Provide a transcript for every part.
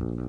Mm-hmm.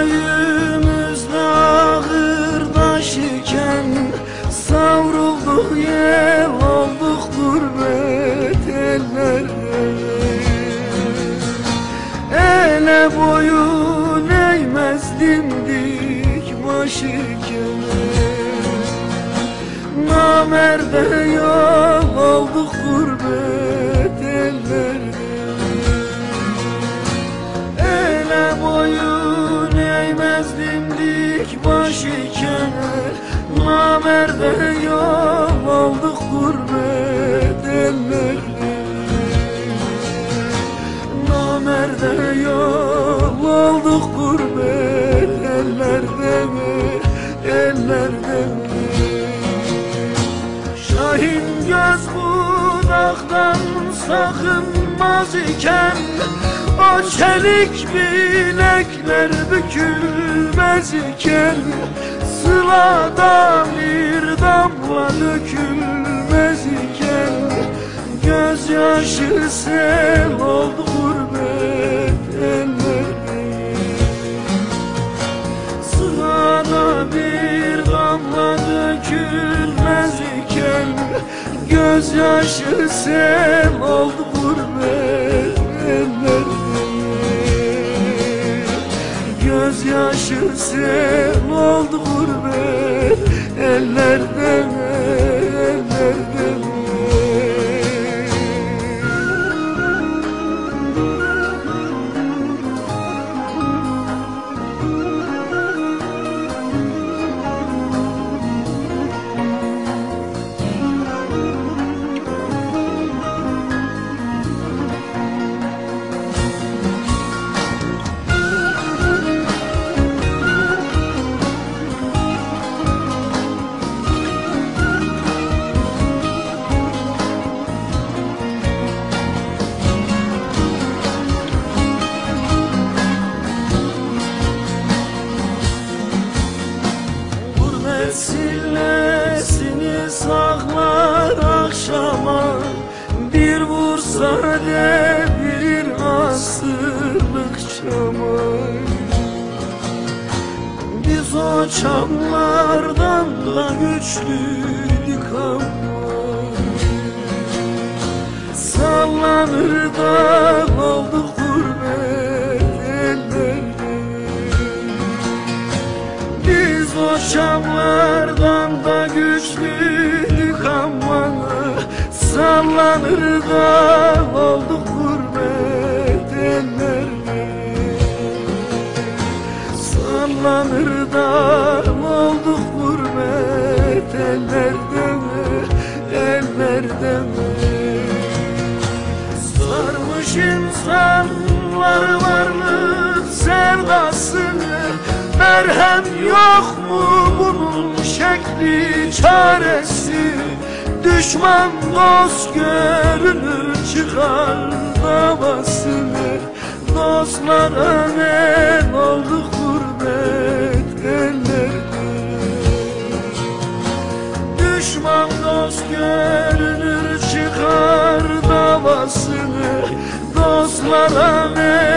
Kendi köyümüzde ağır taş iken Savrulduk yel olduk gurbet ellerde Ele boyun eğmezdim dik baş iken Namerde yol olduk gurbet iken Namerde yol olduk gurbet ellerde Namerde yol olduk gurbet ellerde mi Ellerde mi Şahin göz budaktan sakınmaz iken O çelik bilekler bükülmez iken Sılada bir damla dökülmez iken Gözyaşı sel oldu gurbet Gözyaşı sel oldu gurbet ellerde Gözyaşı sel oldu gurbet ellerde sillesini saklar akşama. Bir vursa devirir asırlık çama Biz o çamlardan da güçlüydük ama. Sallanır da biz o şamlardan da güçlüydük ama Sallanır da olduk gurbet ellerde Sallanır da olduk gurbet ellerde mi, ellerde mi Sarmış insanlar varlık sevdasını Merhem yok mu bunun şekli çaresi? Düşman dost görünür çıkar davasını. Dostlara men olduk gurbet ellerde Düşman dost görünür çıkar davasını. Dostlara men